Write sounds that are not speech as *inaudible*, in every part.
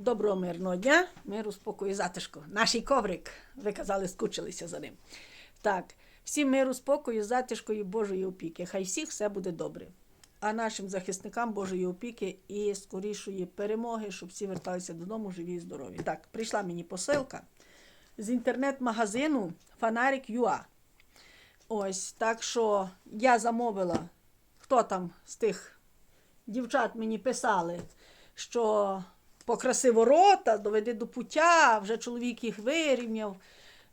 Доброго мирного дня, миру, спокою, затишку. Наш коврик, ви казали, скучилися за ним. Так, всім миру, спокою, затишку і Божої опіки. Хай всіх все буде добре. А нашим захисникам Божої опіки і скорішої перемоги, щоб всі верталися додому живі і здорові. Так, прийшла мені посилка з інтернет-магазину Фонарик.ua. Ось, так що я замовила, хто там з тих дівчат мені писали, що покраси ворота, доведи до пуття, вже чоловік їх вирівняв,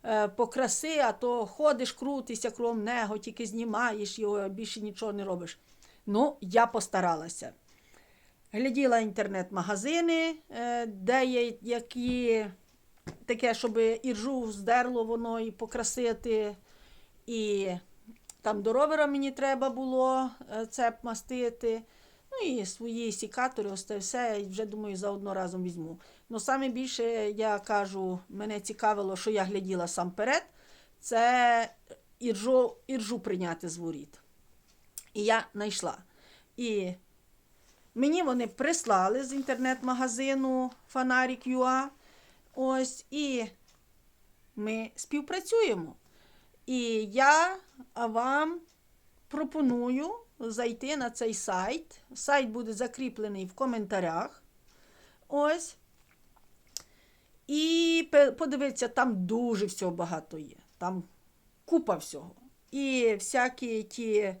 е, покраси, а то ходиш, крутишся кругом него, тільки знімаєш його, більше нічого не робиш. Ну, я постаралася. Гляділа інтернет-магазини, е, де є які таке, щоб іржу здерло воно і покрасити. І там до ровера мені треба було е, цеп мастити. Ну і свої сікатори, ось те все, вже думаю, заодно разом візьму. Ну, саме більше я кажу, мене цікавило, що я гляділа сам перед, це іржу, іржу прийняти з воріт. І я знайшла. І мені вони прислали з інтернет-магазину Фонарик.ua. Ось, і ми співпрацюємо. І я вам пропоную зайти на цей сайт. Сайт буде закріплений в коментарях. Ось. І подивитися, там дуже всього багато є. Там купа всього. І всякі ті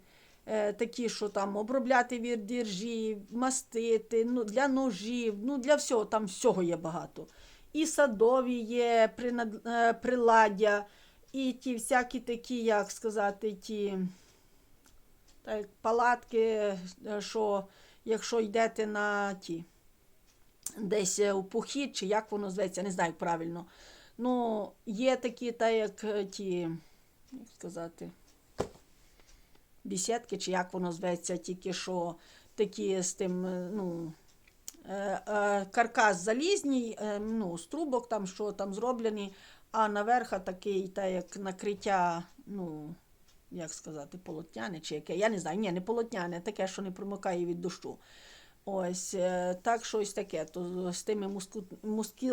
е, такі, що там обробляти від діржі, мастити, ну, для ножів, ну для всього, там всього є багато. І садові є принад, е, приладдя, і ті всякі такі, як сказати, ті палатки, е, що якщо йдете на ті десь е, у похід, чи як воно зветься, не знаю правильно. Ну, є такі, так як е, ті, як сказати, бісідки, чи як воно зветься, тільки що такі з тим, е, ну, е, е, каркас залізній, е, ну, з трубок там, що там зроблені, а наверха такий, так як накриття, ну, як сказати, полотняне чи яке, я не знаю, ні, не полотняне, таке, що не промикає від дощу. Ось, е, так щось таке, то з тими муску, мускі,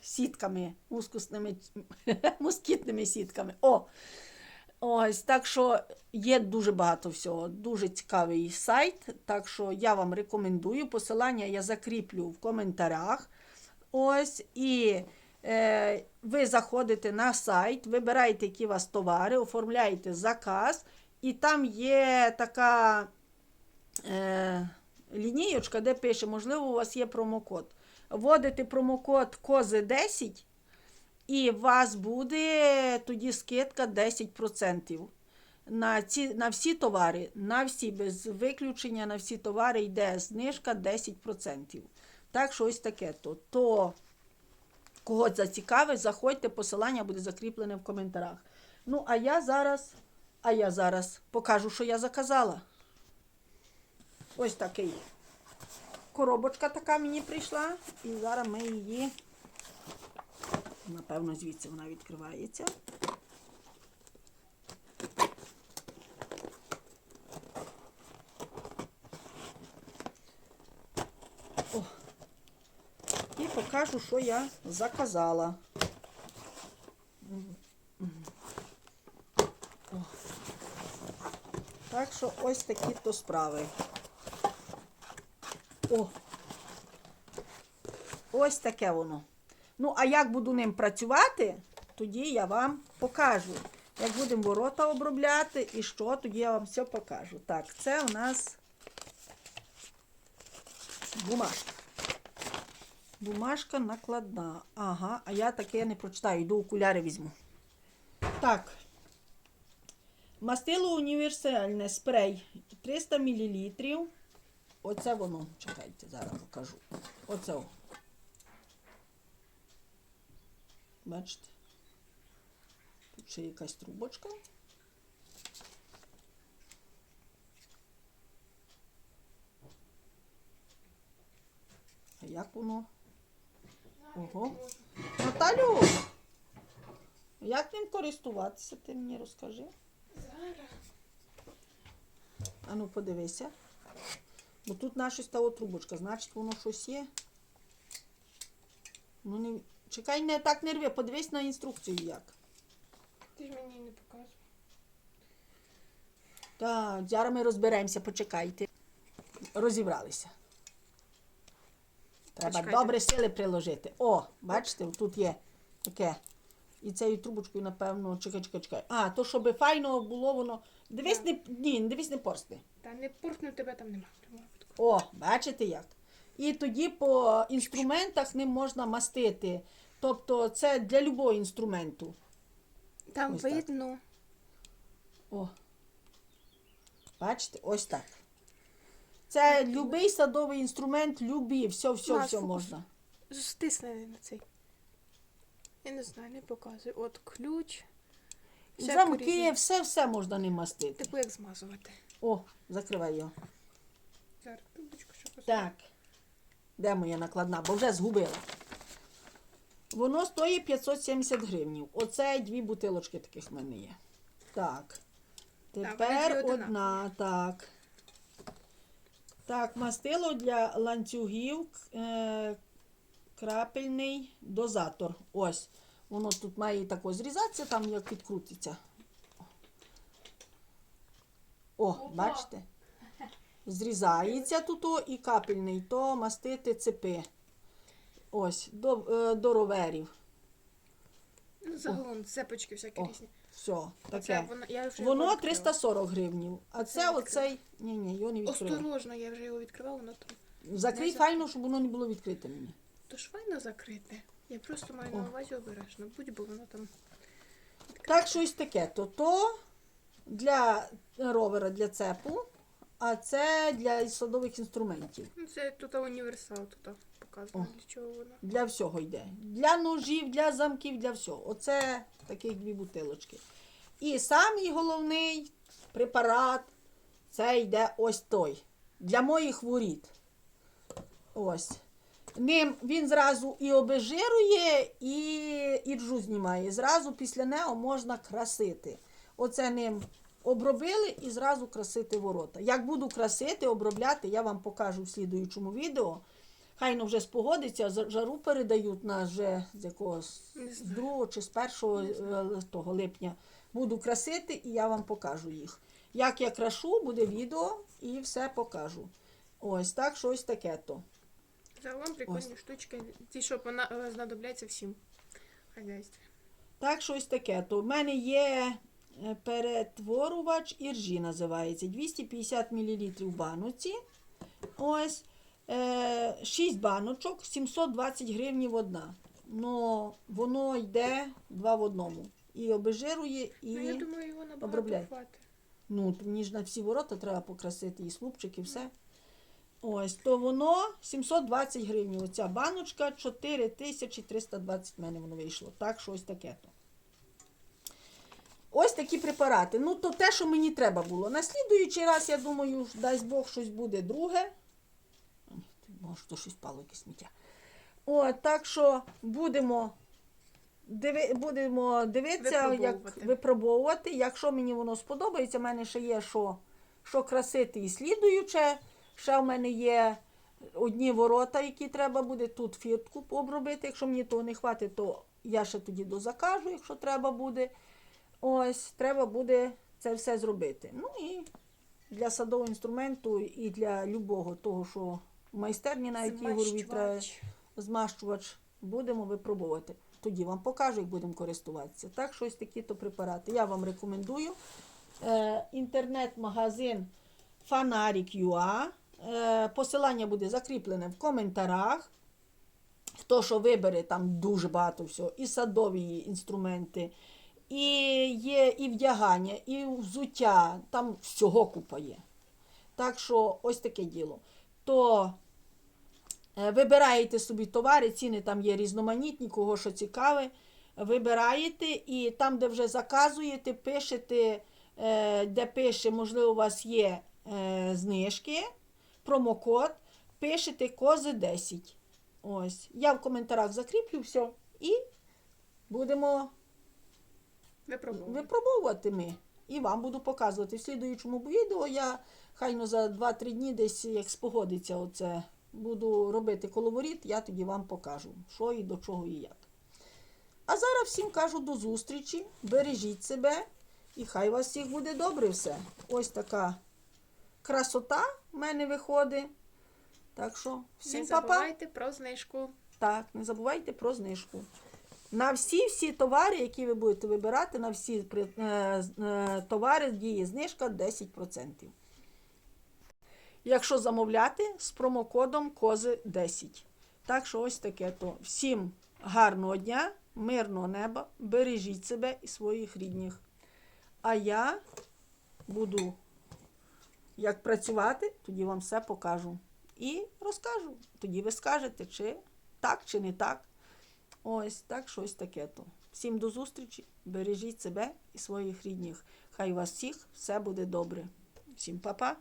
сітками, мускусними, *laughs* москітними сітками. О! Ось, так що є дуже багато всього, дуже цікавий сайт. Так що я вам рекомендую. Посилання я закріплю в коментарях. Ось, і ви заходите на сайт, вибираєте, які у вас товари, оформляєте заказ, і там є така е, лінієчка, де пише, можливо, у вас є промокод. Вводите промокод кози 10 і у вас буде тоді скидка 10%. На, ці, на всі товари, на всі, без виключення, на всі товари йде знижка 10%. Так що ось таке то. То когось зацікавить, заходьте, посилання буде закріплене в коментарях. Ну, а я зараз, а я зараз покажу, що я заказала. Ось такий. Коробочка така мені прийшла. І зараз ми її. Напевно, звідси вона відкривається. І покажу, що я заказала. Так що ось такі то справи. О. Ось таке воно. Ну, а як буду ним працювати, тоді я вам покажу. Як будемо ворота обробляти і що, тоді я вам все покажу. Так, це у нас бумажка. Бумажка накладна. Ага, а я таке не прочитаю, йду окуляри візьму. Так. Мастило універсальне спрей 300 мл. Оце воно. Чекайте, зараз покажу. Оце. Бачите? Тут ще якась трубочка. А як воно? Ого. Наталю! Як ним користуватися, ти мені розкажи. А ну подивися. Бо тут наша стала трубочка, значить воно щось є. Ну не чекай, не так не рви, подивись на інструкцію як. Ти ж мені не показував. Так, зараз ми розберемося, почекайте. Розібралися. Треба Почекайте. добре сили приложити. О, бачите, тут є таке. І цією трубочкою, напевно, чекай, чекай, чекай. А, то щоб файно було воно. Дивись, не, ні, дивись, не порсти. Та не поркну тебе там нема. в тому випадку. О, бачите як? І тоді по інструментах ним можна мастити. Тобто це для любого інструменту. Там Ось так. видно. О. Бачите, ось так. Це любий садовий інструмент, любі, все, все, все можна. Стисни на цей. Я не знаю, не показую. От ключ. Замки, все, все можна ним мастити. Типу як змазувати. О, закривай його. Зараз трубочку, що поставити. Так. Де моя накладна? Бо вже згубила. Воно стоїть 570 гривнів. Оце дві бутилочки таких в мене є. Так. Тепер одна, так. Так, мастило для ланцюгів, е, крапельний дозатор. Ось. Воно тут має тако зрізатися, там як підкрутиться. О, бачите? Зрізається тут о, і капельний, то мастити цепи. Ось, до, е, до роверів. Ну, загалом цепочки всякі О, різні. Все, Оце таке. воно, я вже Воно відкрила. 340 гривнів. А Це відкрила. оцей. Ні, ні, його не відкрила. Осторожно, я вже його відкривала, воно там. Закрий Не файно, щоб воно не було відкрите мені. То ж файно закрите. Я просто маю О. на увазі обережно. Будь бо воно там. Так, щось таке. То то для ровера, для цепу, а це для садових інструментів. Ну, це тут універсал тут показано, для чого воно. Для всього йде. Для ножів, для замків, для всього. Оце таких дві бутилочки. І самий головний препарат це йде ось той. Для моїх воріт. Ось. Ним він зразу і обезжирує, і іржу знімає. Зразу після нього можна красити. Оце ним обробили і зразу красити ворота. Як буду красити, обробляти, я вам покажу в слідуючому відео. Хайно вже спогодиться, жару передають нас вже з якогось з знаю. 2 чи з 1 того липня. Буду красити і я вам покажу їх. Як я крашу, буде відео і все покажу. Ось так, щось таке то. Загалом прикольні штучки. Ті, що е, знадобляться всім хазяйстві. Так, щось таке. То в мене є е, перетворювач іржі називається. 250 мл в баноці. Ось. Е, 6 баночок, 720 гривень одна. Ну, воно йде два в одному. І обезжирує, і. Ну, я думаю, його набагато хватить. Ну, мені ж на всі ворота треба покрасити і слупчик, і все. Ось, то воно 720 гривень. Оця баночка 4320 в мене воно вийшло. Так, щось таке то. Ось такі препарати. Ну, то те, що мені треба було. На слідуючий раз, я думаю, дасть Бог, щось буде друге. Може, то щось впало, якесь сміття. О, так що будемо, диви, будемо дивитися, як Випробовувати. випробовувати. Якщо мені воно сподобається, в мене ще є що, що красити і слідуюче. Ще в мене є одні ворота, які треба буде тут фіртку обробити. Якщо мені того не хватить, то я ще тоді дозакажу, якщо треба буде. Ось, треба буде це все зробити. Ну і для садового інструменту, і для любого того, що в майстерні навіть ігорові треба Змащувач. будемо випробувати. Тоді вам покажу, як будемо користуватися. Так, щось такі-то препарати. Я вам рекомендую. Е, інтернет-магазин Фанарік.ua. Е, посилання буде закріплене в коментарях. Хто що вибере, там дуже багато всього. І садові інструменти, і є і вдягання, і взуття, там всього купа є. Так що ось таке діло. То Е, Вибираєте собі товари, ціни там є різноманітні, кого що цікаве. Вибираєте і там, де вже заказуєте, пишете, е, де пише, можливо, у вас є е, знижки, промокод, пишете кози 10. Ось. Я в коментарях закріплю все і будемо Випробовувати. випробовувати ми. І вам буду показувати. В слідуючому відео я хайно за 2-3 дні десь як спогодиться оце буду робити коловоріт, я тоді вам покажу, що і до чого і як. А зараз всім кажу до зустрічі. Бережіть себе і хай у вас всіх буде добре все. Ось така красота в мене виходить. Так що, всім Не папа. забувайте про знижку. Так, не забувайте про знижку. На всі всі товари, які ви будете вибирати, на всі е, е, товари діє знижка 10%. Якщо замовляти з промокодом кози 10. Так що ось таке то. Всім гарного дня, мирного неба, бережіть себе і своїх рідних. А я буду як працювати, тоді вам все покажу. І розкажу. Тоді ви скажете, чи так, чи не так. Ось так, щось таке то. Всім до зустрічі, бережіть себе і своїх рідних. Хай у вас всіх все буде добре. Всім па-па.